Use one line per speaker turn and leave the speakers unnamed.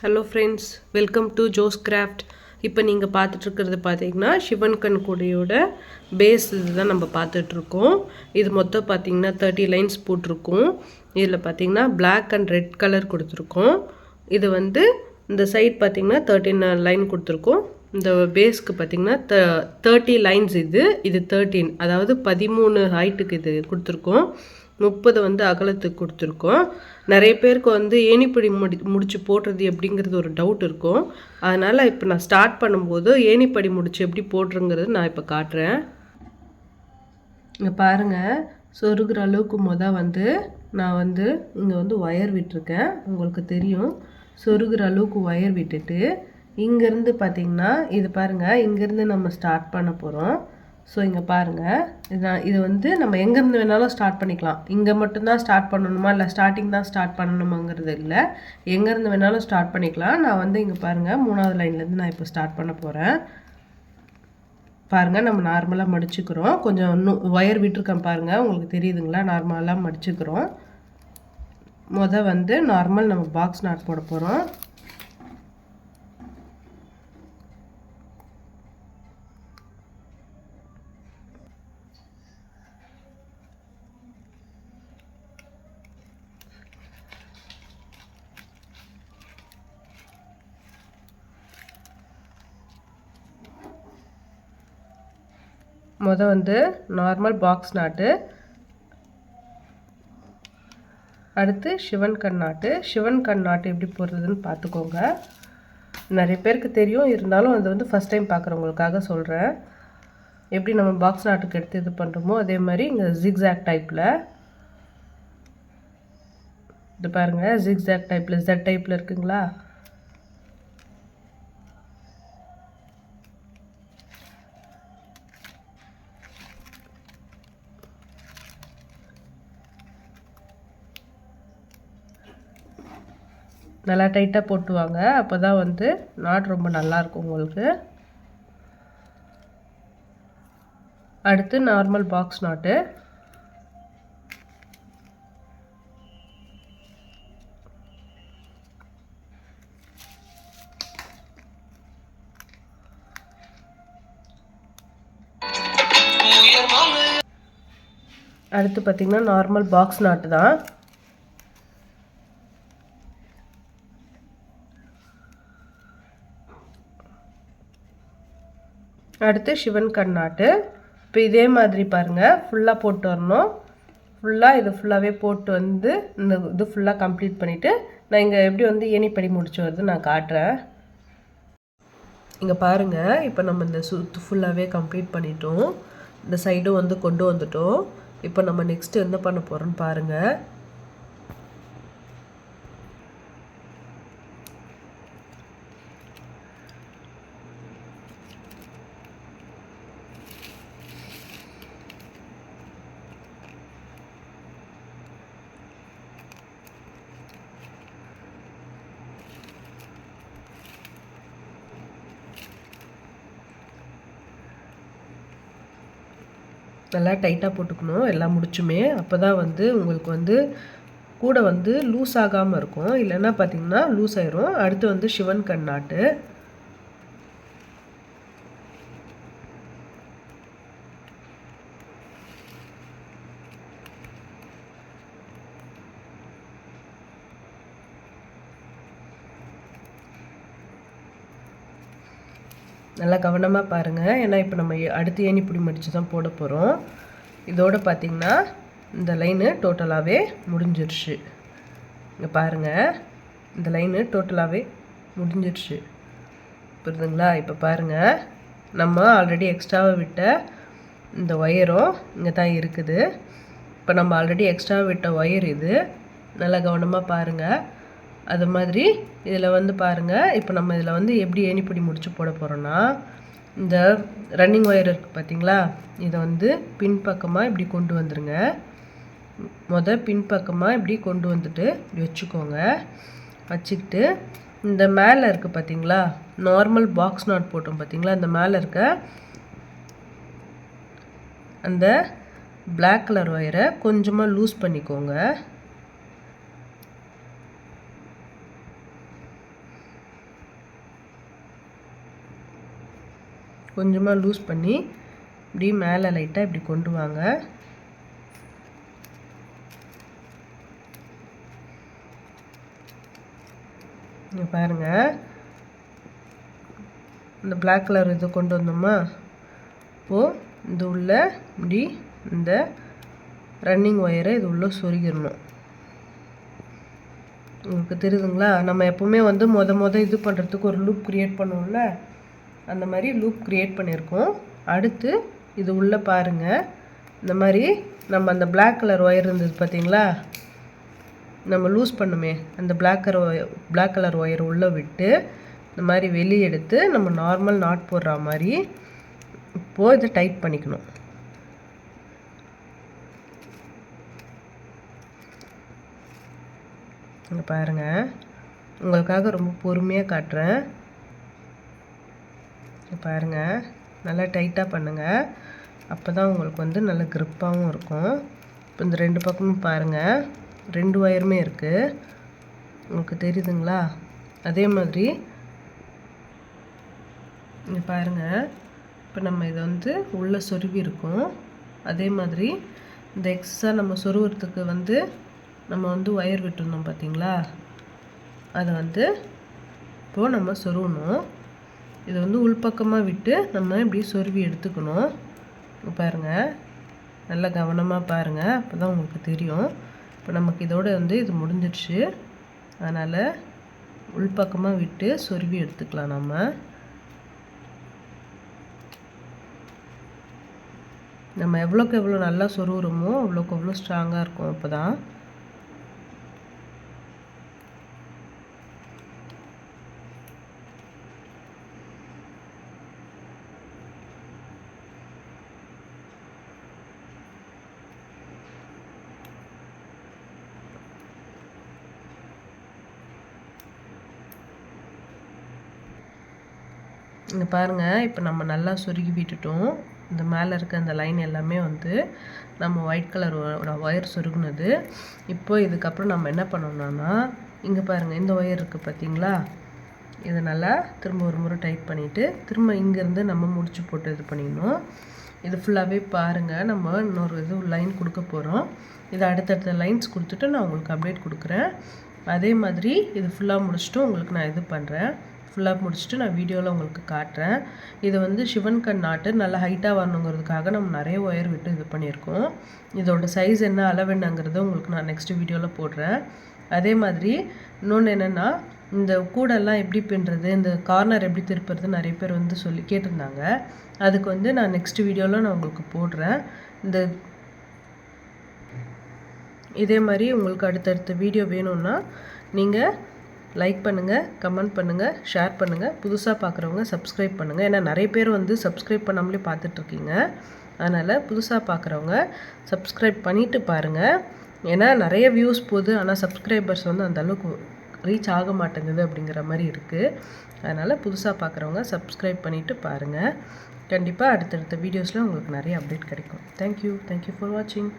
Hello friends welcome to Jo's craft இப்போ நீங்கள் பார்த்துட்ருக்கிறது பார்த்தீங்கன்னா சிவன் கண் கூடையோட பேஸ் இதுதான் நம்ம பார்த்துட்ருக்கோம் இது மொத்தம் பார்த்தீங்கன்னா தேர்ட்டி லைன்ஸ் போட்டிருக்கோம். இதில் பார்த்தீங்கன்னா பிளாக் அண்ட் ரெட் கலர் கொடுத்துருக்கோம். இது வந்து இந்த சைட் பார்த்தீங்கன்னா தேர்ட்டின் லைன் கொடுத்துருக்கோம். இந்த பேஸ்க்கு பார்த்தீங்கன்னா த தேர்ட்டி லைன்ஸ் இது. இது தேர்ட்டீன் அதாவது பதிமூணு ஹைட்டுக்கு இது கொடுத்துருக்கோம். முப்பது வந்து அகலத்துக்கு கொடுத்துருக்கோம். நிறைய பேருக்கு வந்து ஏணிப்படி முடி முடிச்சு போடுறது எப்படிங்கிறது ஒரு டவுட் இருக்கும். அதனால் இப்போ நான் ஸ்டார்ட் பண்ணும்போது ஏணிப்படி முடிச்சு எப்படி போடுறங்கிறது நான் இப்போ காட்டுறேன். இங்கே பாருங்கள் சொருகிற அளவுக்கு மொதல் வந்து நான் வந்து இங்கே வந்து ஒயர் விட்டுருக்கேன். உங்களுக்கு தெரியும். சொருகிற அளவுக்கு ஒயர் விட்டுட்டு இங்கேருந்து பார்த்திங்கன்னா இது பாருங்கள் இங்கேருந்து நம்ம ஸ்டார்ட் பண்ண போகிறோம் ஸோ இங்கே பாருங்கள் இதுதான் இது வந்து நம்ம எங்கேருந்து வேணாலும் ஸ்டார்ட் பண்ணிக்கலாம். இங்கே மட்டும்தான் ஸ்டார்ட் பண்ணணுமா? இல்லை ஸ்டார்டிங் தான் ஸ்டார்ட் பண்ணணுமாங்கிறது இல்லை. எங்கேருந்து வேணாலும் ஸ்டார்ட் பண்ணிக்கலாம். நான் வந்து இங்கே பாருங்கள் மூணாவது லைன்லேருந்து நான் இப்போ ஸ்டார்ட் பண்ண போகிறேன் பாருங்கள் நம்ம நார்மலாக மடிச்சுக்கிறோம். கொஞ்சம் இன்னும் ஒயர் விட்டுருக்கேன் பாருங்கள் உங்களுக்கு தெரியுதுங்களா? நார்மலாக மடிச்சுக்கிறோம். முத வந்து நார்மல் நம்ம பாக்ஸ் நாட் போட போகிறோம் முத வந்து நார்மல் பாக்ஸ் நாட்டு. அடுத்து சிவன் கண் நாட்டு. சிவன் கண் நாட்டு எப்படி போடுறதுன்னு பார்த்துக்கோங்க. நிறைய பேருக்கு தெரியும். இருந்தாலும் அது வந்து ஃபஸ்ட் டைம் பார்க்குறவங்களுக்காக சொல்கிறேன் எப்படி நம்ம பாக்ஸ் நாட்டுக்கு எடுத்து இது பண்ணுறோமோ அதே மாதிரி இங்கே ஜிக்ஸாக் டைப்பில் இது பாருங்கள் ஜிக்ஸாக் டைப்பில் ஜெட் டைப்பில் இருக்குங்களா? நல்லா டைட்டாக போட்டுவாங்க. அப்போ தான் வந்து நாட் ரொம்ப நல்லாயிருக்கும் உங்களுக்கு. அடுத்து நார்மல் பாக்ஸ் நாட்டு. அடுத்து பார்த்திங்கன்னா நார்மல் பாக்ஸ் நாட்டு தான். அடுத்து சிவன் கண்ணாட்டு. இப்போ இதே மாதிரி பாருங்கள் ஃபுல்லாக போட்டு வரணும். ஃபுல்லாக இது ஃபுல்லாகவே போட்டு வந்து இந்த இது ஃபுல்லாக கம்ப்ளீட் பண்ணிவிட்டு நான் இங்கே எப்படி வந்து ஏணிப்படி முடிச்சு வருது நான் காட்டுறேன். இங்கே பாருங்கள் இப்போ நம்ம இந்த சுத்து ஃபுல்லாகவே கம்ப்ளீட் பண்ணிட்டோம். இந்த சைடும் வந்து கொண்டு வந்துட்டோம். இப்போ நம்ம நெக்ஸ்ட்டு என்ன பண்ண போகிறோம்னு பாருங்கள் நல்லா டைட்டாக போட்டுக்கணும். எல்லாம் முடிச்சுமே அப்போ தான் வந்து உங்களுக்கு வந்து கூட வந்து லூஸ் ஆகாமல் இருக்கும். இல்லைன்னா பார்த்தீங்கன்னா லூஸ் ஆயிரும். அடுத்து வந்து சிவன் கண்ணாட்டு. நல்லா கவனமாக பாருங்கள் ஏன்னா இப்போ நம்ம அடுத்து ஏணிப்பிடி மடித்து தான் போட போகிறோம் இதோடு பார்த்திங்கன்னா இந்த லைனு டோட்டலாகவே முடிஞ்சிருச்சு. இங்கே பாருங்கள் இந்த லைனு டோட்டலாகவே முடிஞ்சிருச்சு. புரியுதுங்களா இப்போ பாருங்கள் நம்ம ஆல்ரெடி எக்ஸ்ட்ராவை விட்ட இந்த ஒயரும் இங்கே தான் இருக்குது. இப்போ நம்ம ஆல்ரெடி எக்ஸ்ட்ரா விட்ட ஒயர் இது. நல்லா கவனமாக பாருங்கள் அது மாதிரி இதில் வந்து பாருங்கள் இப்போ நம்ம இதில் வந்து எப்படி ஏணிப்படி முடிச்சு போட போகிறோன்னா இந்த ரன்னிங் ஒயர் இருக்குது பார்த்தீங்களா? இதை வந்து பின்பக்கமாக இப்படி கொண்டு வந்துடுங்க மொதல் பின்பக்கமாக இப்படி கொண்டு வந்துட்டு இப்படி வச்சுக்கோங்க. வச்சுக்கிட்டு இந்த மேலே இருக்குது பார்த்தீங்களா? நார்மல் பாக்ஸ் நாட் போட்டோம் பார்த்தீங்களா? இந்த மேலே இருக்க அந்த பிளாக் கலர் ஒயரை கொஞ்சமாக லூஸ் பண்ணிக்கோங்க. கொஞ்சமாக லூஸ் பண்ணி இப்படி மேலே லைட்டாக இப்படி கொண்டு வாங்க. இங்கே பாருங்கள் இந்த பிளாக் கலர் இது கொண்டு வந்தோமா? இப்போது இது உள்ள இப்படி இந்த ரன்னிங் ஒயரை இது உள்ளே சொருகிடணும். உங்களுக்கு தெரியுதுங்களா? நம்ம எப்போவுமே வந்து மொத மொதல் இது பண்ணுறதுக்கு ஒரு லூப் க்ரியேட் பண்ணுவோம்ல? அந்த மாதிரி லூப் க்ரியேட் பண்ணியிருக்கோம். அடுத்து இது உள்ளே பாருங்கள் இந்த மாதிரி நம்ம அந்த பிளாக் கலர் ஒயர் இருந்தது பார்த்தீங்களா? நம்ம லூஸ் பண்ணுமே. அந்த black colour black colour wire உள்ளே விட்டு இந்த மாதிரி வெளியே எடுத்து நம்ம நார்மல் நாட் போடுற மாதிரி இப்போது இதை டைட் பண்ணிக்கணும். இங்கே பாருங்கள் உங்களுக்காக ரொம்ப பொறுமையாக காட்டுறேன். பாருங்கள் நல்லா டைட்டாக பண்ணுங்கள் அப்போ தான் உங்களுக்கு வந்து நல்ல க்ரிப்பாகவும் இருக்கும். இப்போ இந்த ரெண்டு பக்கமும் பாருங்கள் ரெண்டு ஒயருமே இருக்குது உங்களுக்கு தெரியுதுங்களா? அதே மாதிரி இங்கே பாருங்கள் இப்போ நம்ம இதை வந்து உள்ளே சொருவி இருக்கும். அதே மாதிரி இந்த எக்ஸ்ட்ரா நம்ம சொருவுறதுக்கு வந்து நம்ம வந்து ஒயர் விட்டுருந்தோம் பார்த்தீங்களா அதை வந்து இப்போது நம்ம சொருகணும் இதை வந்து உள்பக்கமாக விட்டு நம்ம இப்படி சொருவி எடுத்துக்கணும். பாருங்கள் நல்லா கவனமாக பாருங்கள் அப்போ தான் உங்களுக்கு தெரியும். இப்போ நமக்கு இதோட வந்து இது முடிஞ்சிடுச்சு. அதனால் உள்பக்கமாக விட்டு சொருவி எடுத்துக்கலாம் நம்ம நம்ம எவ்வளோக்கு எவ்வளோ நல்லா சொருகுறோமோ அவ்வளோக்கு அவ்வளோ ஸ்ட்ராங்காக இருக்கும் அப்போ தான் இங்கே பாருங்கள் இப்போ நம்ம நல்லா சொருகி விட்டுட்டோம். இந்த மேலே இருக்க அந்த லைன் எல்லாமே வந்து நம்ம ஒயிட் கலர் ஒயர் சொருகுனது. இப்போ இதுக்கப்புறம் நம்ம என்ன பண்ணணும்னா இங்கே பாருங்கள் இந்த ஒயர் இருக்குது பார்த்தீங்களா இதை நல்லா திரும்ப ஒரு முறை டைட் பண்ணிவிட்டு திரும்ப இங்கேருந்து நம்ம முடிச்சு போட்டு இது பண்ணிடணும். இது ஃபுல்லாகவே பாருங்கள் நம்ம இன்னொரு இது லைன் கொடுக்க போகிறோம் இது அடுத்தடுத்த லைன்ஸ் கொடுத்துட்டு நான் உங்களுக்கு அப்டேட் கொடுக்குறேன். அதே மாதிரி இது ஃபுல்லாக முடிச்சுட்டு உங்களுக்கு நான் இது பண்ணுறேன் ஃபுல்லாக முடிச்சுட்டு நான் வீடியோவில் உங்களுக்கு காட்டுறேன். இது வந்து சிவன் கண் நாட்டு நல்லா ஹைட்டாக வரணுங்கிறதுக்காக நம்ம நிறைய ஒயர் விட்டு இது பண்ணியிருக்கோம். இதோட சைஸ் என்ன அளவு என்னங்கிறத உங்களுக்கு நான் நெக்ஸ்ட் வீடியோவில் போடுறேன். அதே மாதிரி இன்னொன்று என்னென்னா இந்த கூடெல்லாம் எப்படி பின்னுறது இந்த கார்னர் எப்படி திருப்புறது நிறைய பேர் வந்து சொல்லி கேட்டிருந்தாங்க. அதுக்கு வந்து நான் நெக்ஸ்ட் வீடியோவில் நான் உங்களுக்கு போடுறேன். இந்த இதே மாதிரி உங்களுக்கு அடுத்தடுத்த வீடியோ வேணும்னா நீங்கள் லைக் பண்ணுங்கள் கமெண்ட் பண்ணுங்கள் ஷேர் பண்ணுங்கள் புதுசாக பார்க்குறவங்க சப்ஸ்கிரைப் பண்ணுங்கள் ஏன்னா நிறைய பேர் வந்து சப்ஸ்கிரைப் பண்ணாமலே பார்த்துட்ருக்கீங்க. அதனால் புதுசாக பார்க்குறவங்க சப்ஸ்கிரைப் பண்ணிவிட்டு பாருங்கள் ஏன்னா நிறைய வியூஸ் போகுது. ஆனால் சப்ஸ்கிரைபர்ஸ் வந்து அந்தளவுக்கு ரீச் ஆக மாட்டேங்குது அப்படிங்கிற மாதிரி இருக்குது அதனால் புதுசாக பார்க்குறவங்க சப்ஸ்கிரைப் பண்ணிவிட்டு பாருங்கள் கண்டிப்பாக அடுத்தடுத்த வீடியோஸில் உங்களுக்கு நிறைய அப்டேட் கிடைக்கும். தேங்க்யூ தேங்க்யூ ஃபார் வாட்சிங்